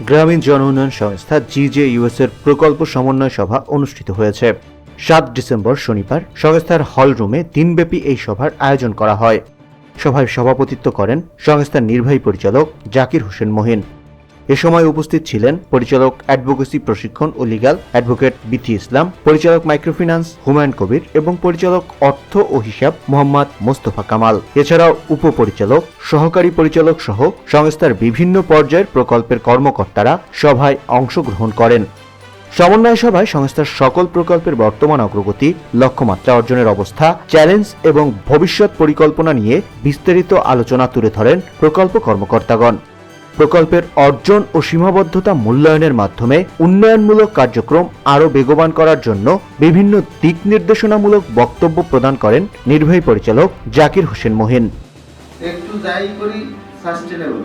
গ্রামীণ জন উন্নয়ন সংস্থা জিজেইউএস এর প্রকল্প সমন্বয় সভা অনুষ্ঠিত হয়েছে। সাত ডিসেম্বর শনিবার সংস্থার হল রুমে দিনব্যাপী এই সভার আয়োজন করা হয়। সভায় সভাপতিত্ব করেন সংস্থার নির্বাহী পরিচালক জাকির হোসেন মহিন। এ সময় উপস্থিত ছিলেন পরিচালক অ্যাডভোকেসি প্রশিক্ষণ ও লিগ্যাল অ্যাডভোকেট বিথি ইসলাম, পরিচালক মাইক্রোফিন্যান্স হুমায়ুন কবির এবং পরিচালক অর্থ ও হিসাব মোহাম্মদ মোস্তফা কামাল। এছাড়াও উপপরিচালক, সহকারী পরিচালক সহ সংস্থার বিভিন্ন পর্যায়ের প্রকল্পের কর্মকর্তারা সভায় অংশগ্রহণ করেন। সমন্বয় সভায় সংস্থার সকল প্রকল্পের বর্তমান অগ্রগতি, লক্ষ্যমাত্রা অর্জনের অবস্থা, চ্যালেঞ্জ এবং ভবিষ্যৎ পরিকল্পনা নিয়ে বিস্তারিত আলোচনা তুলে ধরেন প্রকল্প কর্মকর্তাগণ। প্রকল্পের অর্জন ও সীমাবদ্ধতা মূল্যায়নের মাধ্যমে উন্নয়নমূলক কার্যক্রম আরও বেগবান করার জন্য বিভিন্ন দিক নির্দেশনামূলক বক্তব্য প্রদান করেন নির্বাহী পরিচালক জাকির হোসেন মোহিন। একটু যাই করি সাস্টেনেবল